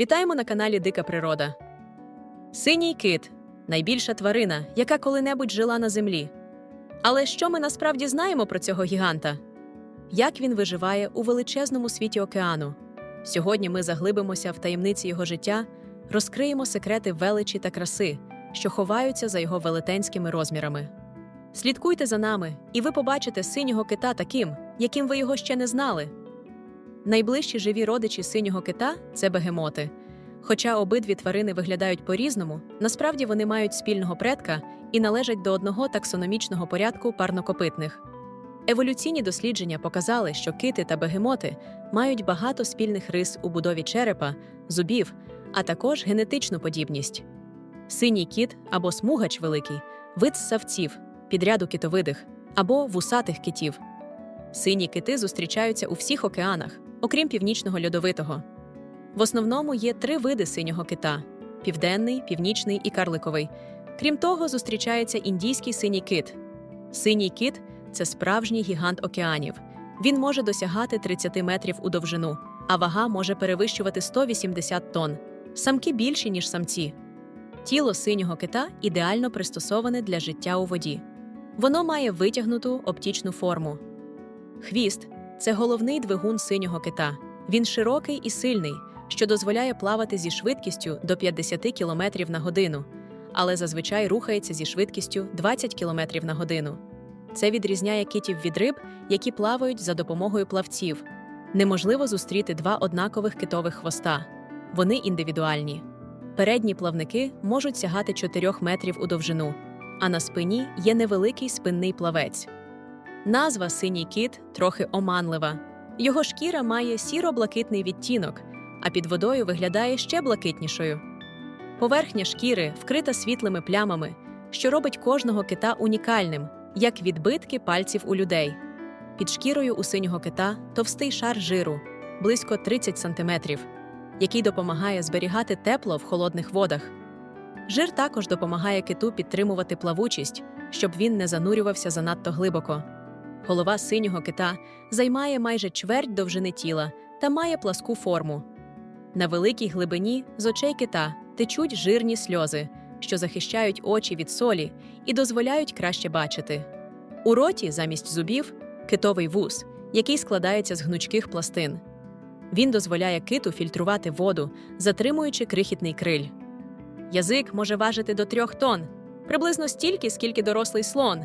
Вітаємо на каналі Дика Природа. Синій кит найбільша тварина, яка коли-небудь жила на землі. Але що ми насправді знаємо про цього гіганта? Як він виживає у величезному світі океану? Сьогодні ми заглибимося в таємниці його життя, розкриємо секрети величі та краси, що ховаються за його велетенськими розмірами. Слідкуйте за нами, і ви побачите синього кита таким, яким ви його ще не знали. Найближчі живі родичі синього кита це бегемоти. Хоча обидві тварини виглядають по-різному, насправді вони мають спільного предка і належать до одного таксономічного порядку парнокопитних. Еволюційні дослідження показали, що кити та бегемоти мають багато спільних рис у будові черепа, зубів, а також генетичну подібність. Синій кіт або смугач великий вид з савців, підряду китовидих або вусатих китів. Сині кити зустрічаються у всіх океанах, окрім північного льодовитого. В основному є три види синього кита: південний, північний і карликовий. Крім того, зустрічається індійський синій кит. Синій кит це справжній гігант океанів. Він може досягати 30 метрів у довжину, а вага може перевищувати 180 тонн. Самки більші, ніж самці. Тіло синього кита ідеально пристосоване для життя у воді. Воно має витягнуту оптічну форму. Хвіст це головний двигун синього кита. Він широкий і сильний, що дозволяє плавати зі швидкістю до 50 км на годину, але зазвичай рухається зі швидкістю 20 км на годину. Це відрізняє китів від риб, які плавають за допомогою плавців. Неможливо зустріти два однакових китових хвоста. Вони індивідуальні. Передні плавники можуть сягати 4 метрів у довжину, а на спині є невеликий спинний плавець. Назва синій кит трохи оманлива. Його шкіра має сіро-блакитний відтінок, а під водою виглядає ще блакитнішою. Поверхня шкіри вкрита світлими плямами, що робить кожного кита унікальним, як відбитки пальців у людей. Під шкірою у синього кита товстий шар жиру близько 30 см, який допомагає зберігати тепло в холодних водах. Жир також допомагає киту підтримувати плавучість, щоб він не занурювався занадто глибоко. Голова синього кита займає майже чверть довжини тіла та має пласку форму. На великій глибині з очей кита течуть жирні сльози, що захищають очі від солі і дозволяють краще бачити. У роті замість зубів китовий вус, який складається з гнучких пластин. Він дозволяє киту фільтрувати воду, затримуючи крихітний криль. Язик може важити до трьох тонн, приблизно стільки, скільки дорослий слон.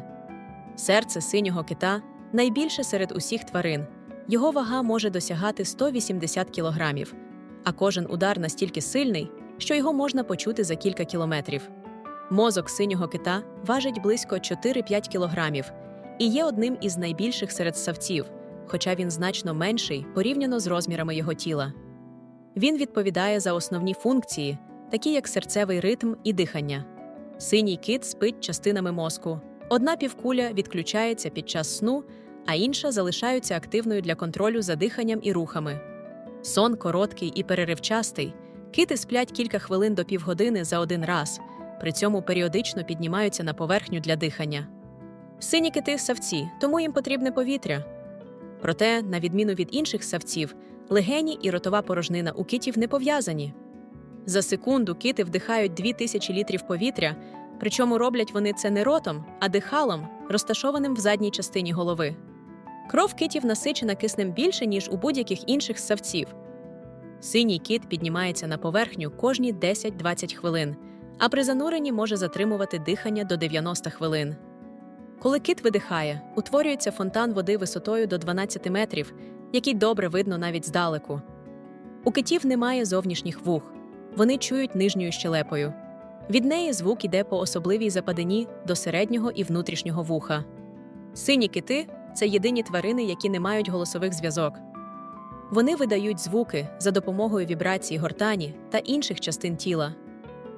Серце синього кита найбільше серед усіх тварин. Його вага може досягати 180 кілограмів, а кожен удар настільки сильний, що його можна почути за кілька кілометрів. Мозок синього кита важить близько 4-5 кілограмів і є одним із найбільших серед ссавців, хоча він значно менший порівняно з розмірами його тіла. Він відповідає за основні функції, такі як серцевий ритм і дихання. Синій кит спить частинами мозку. Одна півкуля відключається під час сну, а інша залишається активною для контролю за диханням і рухами. Сон короткий і переривчастий. Кити сплять кілька хвилин до півгодини за один раз, при цьому періодично піднімаються на поверхню для дихання. Сині кити савці, тому їм потрібне повітря. Проте, на відміну від інших савців, легені і ротова порожнина у китів не пов'язані. За секунду кити вдихають 2000 літрів повітря, причому роблять вони це не ротом, а дихалом, розташованим в задній частині голови. Кров китів насичена киснем більше, ніж у будь-яких інших ссавців. Синій кит піднімається на поверхню кожні 10-20 хвилин, а при зануренні може затримувати дихання до 90 хвилин. Коли кит видихає, утворюється фонтан води висотою до 12 метрів, який добре видно навіть здалеку. У китів немає зовнішніх вух, вони чують нижньою щелепою. Від неї звук іде по особливій западині до середнього і внутрішнього вуха. Сині кити це єдині тварини, які не мають голосових зв'язок. Вони видають звуки за допомогою вібрацій гортані та інших частин тіла.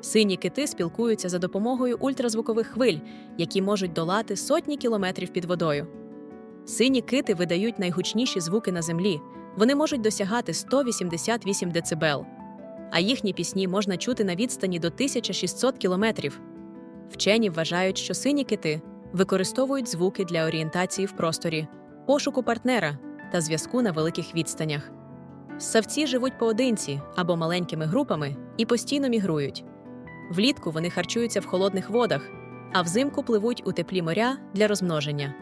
Сині кити спілкуються за допомогою ультразвукових хвиль, які можуть долати сотні кілометрів під водою. Сині кити видають найгучніші звуки на землі. Вони можуть досягати 188 дБ, а їхні пісні можна чути на відстані до 1600 кілометрів. Вчені вважають, що сині кити використовують звуки для орієнтації в просторі, пошуку партнера та зв'язку на великих відстанях. Ссавці живуть поодинці або маленькими групами і постійно мігрують. Влітку вони харчуються в холодних водах, а взимку пливуть у теплі моря для розмноження.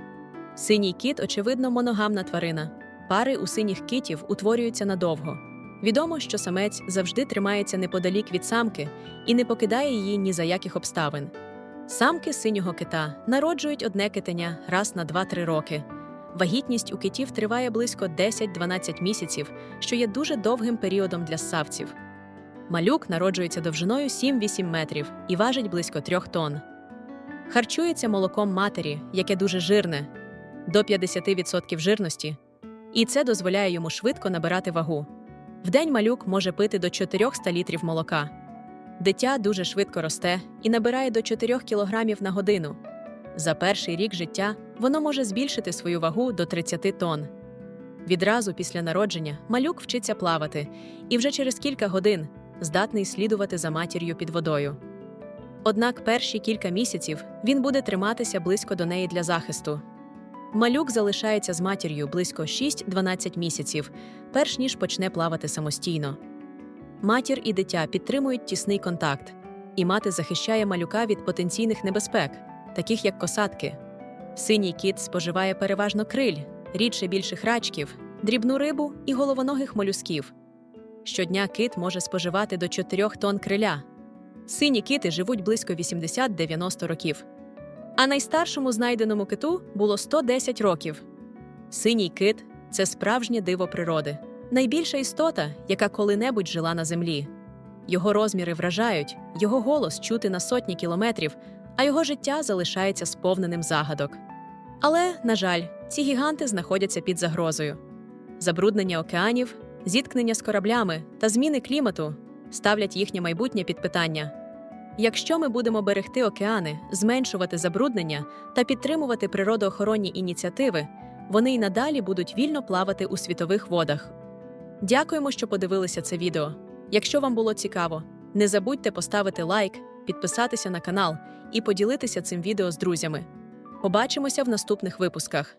Синій кіт, очевидно, моногамна тварина. Пари у синіх китів утворюються надовго. Відомо, що самець завжди тримається неподалік від самки і не покидає її ні за яких обставин. Самки синього кита народжують одне китеня раз на 2-3 роки. Вагітність у китів триває близько 10-12 місяців, що є дуже довгим періодом для ссавців. Малюк народжується довжиною 7-8 метрів і важить близько 3 тонн. Харчується молоком матері, яке дуже жирне, до 50% жирності, і це дозволяє йому швидко набирати вагу. Вдень малюк може пити до 400 літрів молока. Дитя дуже швидко росте і набирає до 4 кг на годину. За перший рік життя воно може збільшити свою вагу до 30 тонн. Відразу після народження малюк вчиться плавати і вже через кілька годин здатний слідувати за матір'ю під водою. Однак перші кілька місяців він буде триматися близько до неї для захисту. Малюк залишається з матір'ю близько 6-12 місяців, перш ніж почне плавати самостійно. Матір і дитя підтримують тісний контакт, і мати захищає малюка від потенційних небезпек, таких як косатки. Синій кіт споживає переважно криль, рідше більших рачків, дрібну рибу і головоногих молюсків. Щодня кит може споживати до 4 тонн криля. Сині кити живуть близько 80-90 років. А найстаршому знайденому киту було 110 років. Синій кит це справжнє диво природи, найбільша істота, яка коли-небудь жила на землі. Його розміри вражають, його голос чути на сотні кілометрів, а його життя залишається сповненим загадок. Але, на жаль, ці гіганти знаходяться під загрозою. Забруднення океанів, зіткнення з кораблями та зміни клімату ставлять їхнє майбутнє під питання. Якщо ми будемо берегти океани, зменшувати забруднення та підтримувати природоохоронні ініціативи, вони й надалі будуть вільно плавати у світових водах. Дякуємо, що подивилися це відео. Якщо вам було цікаво, не забудьте поставити лайк, підписатися на канал і поділитися цим відео з друзями. Побачимося в наступних випусках.